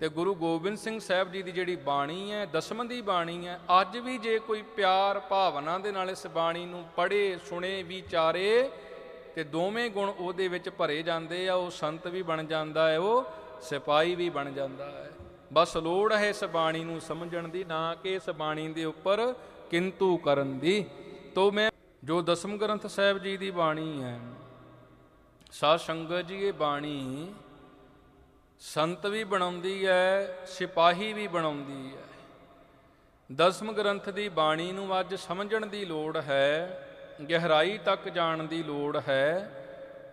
ਤੇ ਗੁਰੂ ਗੋਬਿੰਦ ਸਿੰਘ ਸਾਹਿਬ ਜੀ ਦੀ ਜਿਹੜੀ ਬਾਣੀ ਹੈ, ਦਸਮ ਦੀ ਬਾਣੀ ਹੈ, ਅੱਜ ਵੀ ਜੇ ਕੋਈ ਪਿਆਰ ਭਾਵਨਾ ਦੇ ਨਾਲ ਇਸ ਬਾਣੀ ਨੂੰ ਪੜ੍ਹੇ, ਸੁਣੇ, ਵਿਚਾਰੇ, ਤੇ ਦੋਵੇਂ ਗੁਣ ਉਹਦੇ ਵਿੱਚ ਭਰੇ ਜਾਂਦੇ ਆ, ਉਹ ਸੰਤ ਵੀ ਬਣ ਜਾਂਦਾ ਹੈ, ਉਹ ਸਿਪਾਹੀ ਵੀ ਬਣ ਜਾਂਦਾ ਹੈ। ਬਸ ਲੋੜ ਹੈ ਇਸ ਬਾਣੀ ਨੂੰ ਸਮਝਣ ਦੀ, ਨਾ ਕਿ ਇਸ ਬਾਣੀ ਦੇ ਉੱਪਰ ਕਿੰਤੂ ਕਰਨ ਦੀ। ਤੋ ਮੈਂ, ਜੋ ਦਸਮ ਗ੍ਰੰਥ ਸਾਹਿਬ ਜੀ ਦੀ ਬਾਣੀ ਹੈ, ਸਾਧ ਸੰਗਤ ਜੀ, ਇਹ ਬਾਣੀ ਸੰਤ ਵੀ ਬਣਾਉਂਦੀ ਹੈ ਸਿਪਾਹੀ ਵੀ ਬਣਾਉਂਦੀ ਹੈ ਦਸਮ ਗ੍ਰੰਥ ਦੀ ਬਾਣੀ ਨੂੰ ਅੱਜ ਸਮਝਣ ਦੀ ਲੋੜ ਹੈ, ਗਹਿਰਾਈ ਤੱਕ ਜਾਣ ਦੀ ਲੋੜ ਹੈ,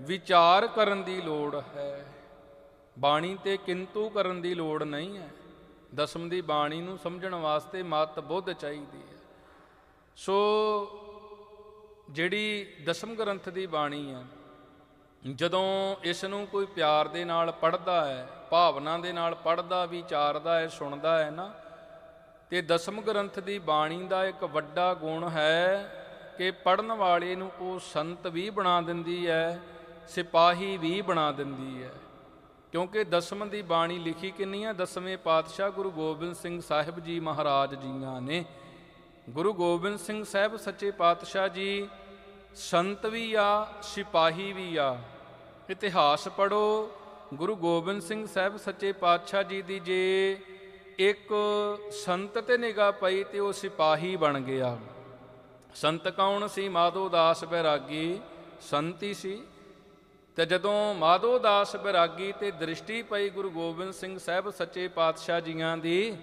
ਵਿਚਾਰ ਕਰਨ ਦੀ ਲੋੜ ਹੈ। ਬਾਣੀ ਤੇ ਕਿੰਤੂ ਕਰਨ ਦੀ ਲੋੜ ਨਹੀਂ ਹੈ ਦਸਮ ਦੀ ਬਾਣੀ ਨੂੰ ਸਮਝਣ ਵਾਸਤੇ ਮਤ ਬੁੱਧ ਚਾਹੀਦੀ ਹੈ ਸੋ ਜਿਹੜੀ ਦਸਮ ਗ੍ਰੰਥ ਦੀ ਬਾਣੀ ਹੈ ਜਦੋਂ ਇਸ ਨੂੰ ਕੋਈ ਪਿਆਰ ਦੇ ਨਾਲ ਪੜ੍ਹਦਾ ਹੈ, ਭਾਵਨਾ ਦੇ ਨਾਲ ਪੜ੍ਹਦਾ, ਵਿਚਾਰਦਾ ਹੈ, ਸੁਣਦਾ ਹੈ ਨਾ, ਤੇ ਦਸਮ ਗ੍ਰੰਥ ਦੀ ਬਾਣੀ ਦਾ ਇੱਕ ਵੱਡਾ ਗੁਣ ਹੈ ਕਿ ਪੜਨ ਵਾਲੇ ਨੂੰ ਉਹ ਸੰਤ ਵੀ ਬਣਾ ਦਿੰਦੀ ਹੈ, ਸਿਪਾਹੀ ਵੀ ਬਣਾ ਦਿੰਦੀ ਹੈ। ਕਿਉਂਕਿ ਦਸਮ ਦੀ ਬਾਣੀ ਲਿਖੀ ਕਿੰਨੀ ਹੈ ਦਸਵੇਂ ਪਾਤਸ਼ਾਹ ਗੁਰੂ ਗੋਬਿੰਦ ਸਿੰਘ ਸਾਹਿਬ ਜੀ ਮਹਾਰਾਜ ਜੀਆਂ ਨੇ। ਗੁਰੂ ਗੋਬਿੰਦ ਸਿੰਘ ਸਾਹਿਬ ਸੱਚੇ ਪਾਤਸ਼ਾਹ ਜੀ, ਸੰਤ ਵੀ ਆ, ਸਿਪਾਹੀ ਵੀ ਆ। ਇਤਿਹਾਸ ਪੜੋ ਗੁਰੂ ਗੋਬਿੰਦ ਸਿੰਘ ਸਾਹਿਬ ਸੱਚੇ ਪਾਤਸ਼ਾਹ ਜੀ ਦੀ ਜੇ ਇੱਕ ਸੰਤ ਤੇ ਨਿਗਾਹ ਪਈ ਤੇ ਉਹ ਸਿਪਾਹੀ ਬਣ ਗਿਆ। ਸੰਤ ਕੌਣ ਸੀ? ਮਾਧੋ ਦਾਸ ਬੈਰਾਗੀ ਸੰਤੀ ਸੀ। ਤੇ ਜਦੋਂ ਮਾਧੋ ਦਾਸ ਬੈਰਾਗੀ ਤੇ ਦ੍ਰਿਸ਼ਟੀ ਪਈ ਗੁਰੂ ਗੋਬਿੰਦ ਸਿੰਘ ਸਾਹਿਬ ਸੱਚੇ ਪਾਤਸ਼ਾਹ ਜੀਆਂ ਦੀ,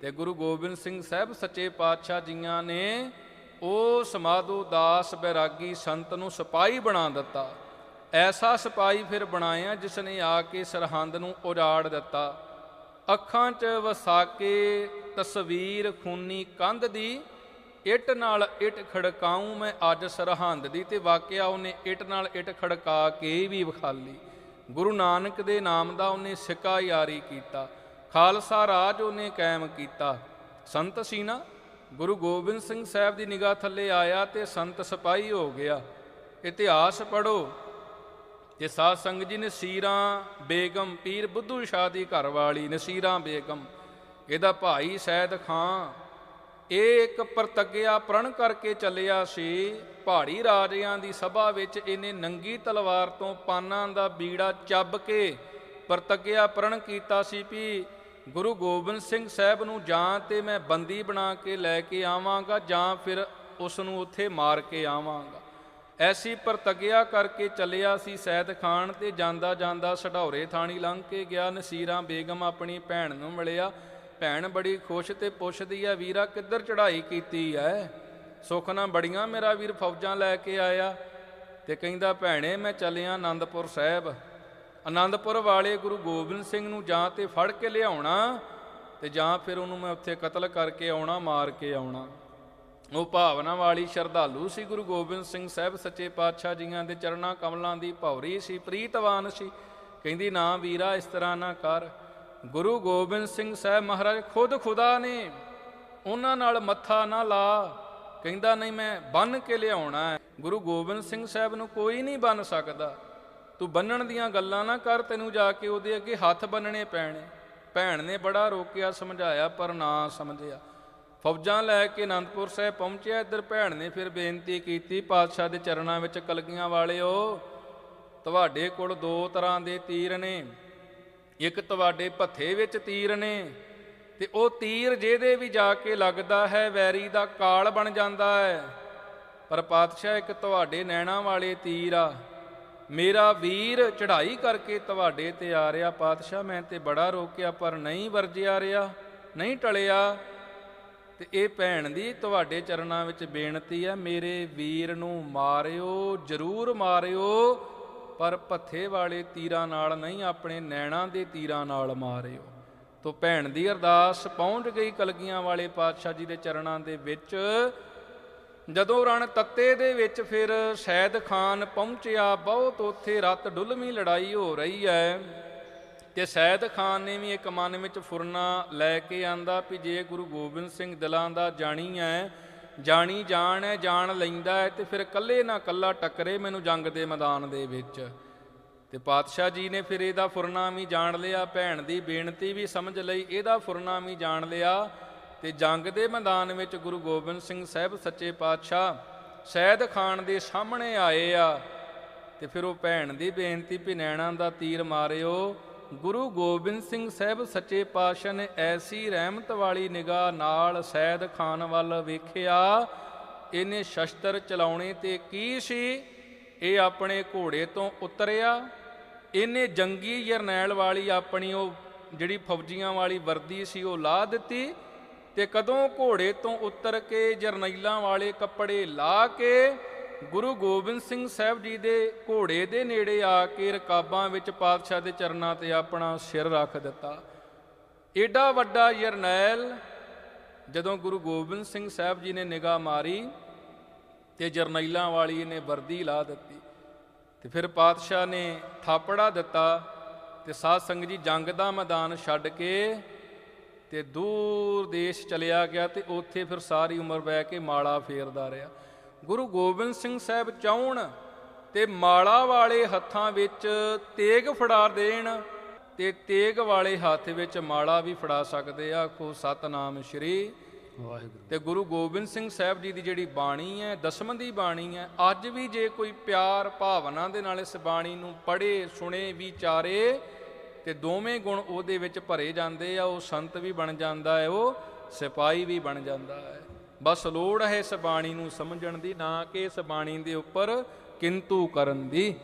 ਤੇ ਗੁਰੂ ਗੋਬਿੰਦ ਸਿੰਘ ਸਾਹਿਬ ਸੱਚੇ ਪਾਤਸ਼ਾਹ ਜੀਆਂ ਨੇ ਉਸ ਮਾਧੋ ਦਾਸ ਬੈਰਾਗੀ ਸੰਤ ਨੂੰ ਸਿਪਾਹੀ ਬਣਾ ਦਿੱਤਾ। ਐਸਾ ਸਿਪਾਹੀ ਫਿਰ ਬਣਾਇਆ ਜਿਸ ਨੇ ਆ ਕੇ ਸਰਹੰਦ ਨੂੰ ਉਜਾੜ ਦਿੱਤਾ। ਅੱਖਾਂ 'ਚ ਵਸਾ ਕੇ ਤਸਵੀਰ ਖੂਨੀ ਕੰਧ ਦੀ, ਇੱਟ ਨਾਲ ਇੱਟ ਖੜਕਾਉਂ ਮੈਂ ਅੱਜ ਸਰਹੰਦ ਦੀ ਤੇ ਵਾਕਿਆ ਉਹਨੇ ਇੱਟ ਨਾਲ ਇੱਟ ਖੜਕਾ ਕੇ ਵੀ ਵਿਖਾਲੀ ਗੁਰੂ ਨਾਨਕ ਦੇ ਨਾਮ ਦਾ ਉਹਨੇ ਸਿੱਕਾ ਯਾਰੀ ਕੀਤਾ। ਖਾਲਸਾ ਰਾਜ ਉਹਨੇ ਕਾਇਮ ਕੀਤਾ। ਸੰਤ ਸੀ ਨਾ, ਗੁਰੂ ਗੋਬਿੰਦ ਸਿੰਘ ਸਾਹਿਬ ਦੀ ਨਿਗਾਹ ਥੱਲੇ ਆਇਆ ਤੇ ਸੰਤ ਸਿਪਾਹੀ ਹੋ ਗਿਆ। ਇਤਿਹਾਸ ਪੜੋ ਤੇ ਸਾਧ ਸੰਗਤ ਜੀ ਨਸੀਰਾਂ, ਬੇਗਮ, ਪੀਰ ਬੁੱਧੂ ਸ਼ਾਹ ਦੀ ਘਰ ਵਾਲੀ, ਨਸੀਰਾਂ, ਬੇਗਮ, ਇਹਦਾ ਭਾਈ ਸੈਦ ਖਾਂ, ਇਹ ਇੱਕ ਪ੍ਰਤੱਗਿਆ ਪ੍ਰਣ ਕਰਕੇ ਚੱਲਿਆ ਸੀ, ਪਹਾੜੀ ਰਾਜਿਆਂ ਦੀ ਸਭਾ ਵਿੱਚ ਇਹਨੇ ਨੰਗੀ ਤਲਵਾਰ ਤੋਂ ਪਾਨਾਂ ਦਾ ਬੀੜਾ ਚੱਬ ਕੇ ਪ੍ਰਤੱਗਿਆ ਪ੍ਰਣ ਕੀਤਾ ਸੀ ਵੀ ਗੁਰੂ ਗੋਬਿੰਦ ਸਿੰਘ ਸਾਹਿਬ ਨੂੰ ਜਾਂ ਤੇ ਮੈਂ ਬੰਦੀ ਬਣਾ ਕੇ ਲੈ ਕੇ ਆਵਾਂਗਾ ਜਾਂ ਫਿਰ ਉਸ ਨੂੰ ਉੱਥੇ ਮਾਰ ਕੇ ਆਵਾਂਗਾ। ਐਸੀ ਪ੍ਰਤਗਿਆ ਕਰਕੇ ਚੱਲਿਆ ਸੀ ਸੈਦ ਖਾਨ ਤੇ ਜਾਂਦਾ ਜਾਂਦਾ ਸਢੌਰੇ ਥਾਣੀ ਲੰਘ ਕੇ ਗਿਆ। ਨਸੀਰਾਂ ਬੇਗਮ ਆਪਣੀ ਭੈਣ ਨੂੰ ਮਿਲਿਆ। ਭੈਣ ਬੜੀ ਖੁਸ਼ ਤੇ ਪੁੱਛਦੀ ਆ, ਵੀਰਾ, ਕਿੱਧਰ ਚੜ੍ਹਾਈ ਕੀਤੀ ਐ? ਸੁਖਨਾ ਬੜੀਆਂ ਮੇਰਾ ਵੀਰ ਫੌਜਾਂ ਲੈ ਕੇ ਆਇਆ। ਤੇ ਕਹਿੰਦਾ, ਭੈਣੇ, ਮੈਂ ਚੱਲਿਆ ਆਨੰਦਪੁਰ ਸਾਹਿਬ। ਆਨੰਦਪੁਰ ਵਾਲੇ ਗੁਰੂ ਗੋਬਿੰਦ ਸਿੰਘ ਨੂੰ ਜਾਂ ਤੇ ਫੜ ਕੇ ਲਿਆਉਣਾ ਤੇ ਜਾਂ ਫਿਰ ਉਹਨੂੰ ਮੈਂ ਉੱਥੇ ਕਤਲ ਕਰਕੇ ਆਉਣਾ, ਮਾਰ ਕੇ ਆਉਣਾ। ਉਹ ਭਾਵਨਾ ਵਾਲੀ ਸ਼ਰਧਾਲੂ ਸੀ ਗੁਰੂ ਗੋਬਿੰਦ ਸਿੰਘ ਸਾਹਿਬ ਸੱਚੇ ਪਾਤਸ਼ਾਹ ਜੀਆਂ ਦੇ ਚਰਨਾਂ ਕਮਲਾਂ ਦੀ ਭੌਰੀ ਸੀ, ਪ੍ਰੀਤਵਾਨ ਸੀ। ਕਹਿੰਦੀ, ਨਾ ਵੀਰਾ, ਇਸ ਤਰ੍ਹਾਂ ਨਾ ਕਰ। ਗੁਰੂ ਗੋਬਿੰਦ ਸਿੰਘ ਸਾਹਿਬ ਮਹਾਰਾਜ ਖੁਦ ਖੁਦਾ ਨੇ ਉਹਨਾਂ ਨਾਲ ਮੱਥਾ ਨਾ ਲਾ। ਕਹਿੰਦਾ, ਨਹੀਂ, ਮੈਂ ਬੰਨ ਕੇ ਲਿਆਉਣਾ ਹੈ। ਗੁਰੂ ਗੋਬਿੰਦ ਸਿੰਘ ਸਾਹਿਬ ਨੂੰ ਕੋਈ ਨਹੀਂ ਬੰਨ ਸਕਦਾ। ਤੂੰ ਬੰਨਣ ਦੀਆਂ ਗੱਲਾਂ ਨਾ ਕਰ, ਤੈਨੂੰ ਜਾ ਕੇ ਉਹਦੇ ਅੱਗੇ ਹੱਥ ਬੰਨਣੇ ਪੈਣੇ। ਭੈਣ ਨੇ ਬੜਾ ਰੋਕਿਆ, ਸਮਝਾਇਆ, ਪਰ ਨਾ ਸਮਝਿਆ। ਫੌਜਾਂ ਲੈ ਕੇ ਅਨੰਦਪੁਰ ਸਾਹਿਬ ਪਹੁੰਚਿਆ, ਇੱਧਰ ਭੈਣ ਨੇ ਫਿਰ ਬੇਨਤੀ ਕੀਤੀ, ਪਾਤਸ਼ਾਹ ਦੇ ਚਰਨਾਂ ਵਿੱਚ ਕਲਗੀਆਂ ਵਾਲਿਓ, ਤੁਹਾਡੇ ਕੋਲ ਦੋ ਤਰ੍ਹਾਂ ਦੇ ਤੀਰ ਨੇ। ਇੱਕ ਤੁਹਾਡੇ ਭੱਥੇ ਵਿੱਚ ਤੀਰ ਨੇ ਤੇ ਉਹ ਤੀਰ ਜਿਹਦੇ ਵੀ ਜਾ ਕੇ ਲੱਗਦਾ ਹੈ, ਵੈਰੀ ਦਾ ਕਾਲ ਬਣ ਜਾਂਦਾ ਹੈ। ਪਰ ਪਾਤਸ਼ਾਹ, ਇੱਕ ਤੁਹਾਡੇ ਨੈਣਾ ਵਾਲੇ ਤੀਰ ਆ। ਮੇਰਾ ਵੀਰ ਚੜ੍ਹਾਈ ਕਰਕੇ ਤੁਹਾਡੇ ਤੇ ਆ ਰਿਹਾ। ਪਾਤਸ਼ਾਹ, ਮੈਂ ਤੇ ਬੜਾ ਰੋਕਿਆ, ਪਰ ਨਹੀਂ ਵਰਜਿਆ ਰਿਹਾ, ਨਹੀਂ ਟਲਿਆ। ਤੇ ਇਹ ਭੈਣ ਦੀ ਤੁਹਾਡੇ ਚਰਨਾਂ ਵਿੱਚ ਬੇਨਤੀ ਹੈ, ਮੇਰੇ ਵੀਰ ਨੂੰ ਮਾਰਿਓ, ਜ਼ਰੂਰ ਮਾਰਿਓ, ਪਰ ਭੱਥੇ ਵਾਲੇ ਤੀਰਾਂ ਨਾਲ ਨਹੀਂ, ਆਪਣੇ ਨੈਣਾਂ ਦੇ ਤੀਰਾਂ ਨਾਲ ਮਾਰਿਓ। ਤੋ ਭੈਣ ਦੀ ਅਰਦਾਸ ਪਹੁੰਚ ਗਈ ਕਲਗੀਆਂ ਵਾਲੇ ਪਾਤਸ਼ਾਹ ਜੀ ਦੇ ਚਰਨਾਂ ਦੇ ਵਿੱਚ। ਜਦੋਂ ਰਣ ਤੱਤੇ ਦੇ ਵਿੱਚ ਫਿਰ ਸੈਦ ਖਾਨ ਪਹੁੰਚਿਆ, ਬਹੁਤ ਉੱਥੇ ਰਤ ਡੁੱਲਵੀਂ ਲੜਾਈ ਹੋ ਰਹੀ ਹੈ। ਤੇ ਸੈਦ ਖਾਨ ਨੇ ਵੀ ਇੱਕ ਮਨ ਵਿੱਚ ਫੁਰਨਾ ਲੈ ਕੇ ਆਂਦਾ ਵੀ ਜੇ ਗੁਰੂ ਗੋਬਿੰਦ ਸਿੰਘ ਦਿਲਾਂ ਦਾ ਜਾਣੀ ਹੈ ਜਾਣੀ ਜਾਣ ਹੈ ਜਾਣ ਲੈਂਦਾ ਹੈ ਤੇ ਫਿਰ ਕੱਲੇ ਨਾ ਕੱਲਾ ਟੱਕਰੇ ਮੈਨੂੰ ਜੰਗ ਦੇ ਮੈਦਾਨ ਦੇ ਵਿੱਚ। ਤੇ ਪਾਤਸ਼ਾਹ ਜੀ ਨੇ ਫਿਰ ਇਹਦਾ ਫੁਰਨਾ ਵੀ ਜਾਣ ਲਿਆ, ਭੈਣ ਦੀ ਬੇਨਤੀ ਵੀ ਸਮਝ ਲਈ, ਇਹਦਾ ਫੁਰਨਾ ਵੀ ਜਾਣ ਲਿਆ। ਤੇ ਜੰਗ ਦੇ ਮੈਦਾਨ ਵਿੱਚ ਗੁਰੂ ਗੋਬਿੰਦ ਸਿੰਘ ਸਾਹਿਬ ਸੱਚੇ ਪਾਤਸ਼ਾਹ ਸੈਦ ਖਾਨ ਦੇ ਸਾਹਮਣੇ ਆਏ ਆ। ਤੇ ਫਿਰ ਉਹ ਭੈਣ ਦੀ ਬੇਨਤੀ ਵੀ ਨੈਣਾਂ ਦਾ ਤੀਰ ਮਾਰਿਓ ਗੁਰੂ ਗੋਬਿੰਦ ਸਿੰਘ ਸਾਹਿਬ ਸੱਚੇ ਪਾਤਸ਼ਾਹ ਨੇ ਐਸੀ ਰਹਿਮਤ ਵਾਲੀ ਨਿਗਾਹ ਨਾਲ ਸੈਦ ਖਾਨ ਵੱਲ ਵੇਖਿਆ, ਇਹਨੇ ਸ਼ਸਤਰ ਚਲਾਉਣੇ ਤੇ ਕੀ ਸੀ? ਇਹ ਆਪਣੇ ਘੋੜੇ ਤੋਂ ਉਤਰਿਆ। ਇਹਨੇ ਜੰਗੀ ਜਰਨੈਲ ਵਾਲੀ ਆਪਣੀ ਉਹ ਜਿਹੜੀ ਫੌਜੀਆਂ ਵਾਲੀ ਵਰਦੀ ਸੀ, ਉਹ ਲਾ ਦਿੱਤੀ ਤੇ ਕਦੋਂ ਘੋੜੇ ਤੋਂ ਉਤਰ ਕੇ ਜਰਨੈਲਾਂ ਵਾਲੇ ਕੱਪੜੇ ਲਾ ਕੇ ਗੁਰੂ ਗੋਬਿੰਦ ਸਿੰਘ ਸਾਹਿਬ ਜੀ ਦੇ ਘੋੜੇ ਦੇ ਨੇੜੇ ਆ ਕੇ ਰਕਾਬਾਂ ਵਿੱਚ ਪਾਤਸ਼ਾਹ ਦੇ ਚਰਨਾਂ ਤੇ ਆਪਣਾ ਸਿਰ ਰੱਖ ਦਿੱਤਾ। ਏਡਾ ਵੱਡਾ ਜਰਨੈਲ ਜਦੋਂ ਗੁਰੂ ਗੋਬਿੰਦ ਸਿੰਘ ਸਾਹਿਬ ਜੀ ਨੇ ਨਿਗਾਹ ਮਾਰੀ ਤੇ ਜਰਨੈਲਾਂ ਵਾਲੀ ਨੇ ਵਰਦੀ ਲਾ ਦਿੱਤੀ ਤੇ ਫਿਰ ਪਾਤਸ਼ਾਹ ਨੇ ਥਾਪੜਾ ਦਿੱਤਾ ਤੇ ਸਾਧ ਸੰਗਤ ਜੀ ਜੰਗ ਦਾ ਮੈਦਾਨ ਛੱਡ ਕੇ ਤੇ ਦੂਰ ਦੇਸ਼ ਚਲਿਆ ਗਿਆ ਤੇ ਉੱਥੇ ਫਿਰ ਸਾਰੀ ਉਮਰ ਬਹਿ ਕੇ ਮਾਲਾ ਫੇਰਦਾ ਰਿਹਾ। ਗੁਰੂ ਗੋਬਿੰਦ ਸਿੰਘ ਸਾਹਿਬ ਚਾਹਣ ਤੇ ਮਾਲਾ ਵਾਲੇ ਹੱਥਾਂ ਵਿੱਚ ਤੇਗ ਫੜਾ ਦੇਣ ਤੇ ਤੇਗ ਵਾਲੇ ਹੱਥ ਵਿੱਚ ਮਾਲਾ ਵੀ ਫੜਾ ਸਕਦੇ ਆ। ਆਖੋ ਸਤਨਾਮ ਸ਼੍ਰੀ ਵਾਹਿਗੁਰੂ। ਤੇ ਗੁਰੂ ਗੋਬਿੰਦ ਸਿੰਘ ਸਾਹਿਬ ਜੀ ਦੀ ਜਿਹੜੀ ਬਾਣੀ ਹੈ ਦਸਮ ਦੀ ਬਾਣੀ ਹੈ ਅੱਜ ਵੀ ਜੇ ਕੋਈ ਪਿਆਰ ਭਾਵਨਾ ਦੇ ਨਾਲ ਇਸ ਬਾਣੀ ਨੂੰ ਪੜ੍ਹੇ ਸੁਣੇ ਵਿਚਾਰੇ ਤੇ ਦੋਵੇਂ ਗੁਣ ਉਹਦੇ ਵਿੱਚ ਭਰੇ ਜਾਂਦੇ ਆ ਉਹ ਸੰਤ ਵੀ ਬਣ ਜਾਂਦਾ ਹੈ ਉਹ ਸਿਪਾਹੀ ਵੀ ਬਣ ਜਾਂਦਾ ਹੈ। ਬਸ ਲੋੜ ਹੈ ਇਸ ਬਾਣੀ ਨੂੰ ਸਮਝਣ ਦੀ, ਨਾ ਕਿ ਇਸ ਬਾਣੀ ਦੇ ਉੱਪਰ ਕਿੰਤੂ ਕਰਨ ਦੀ।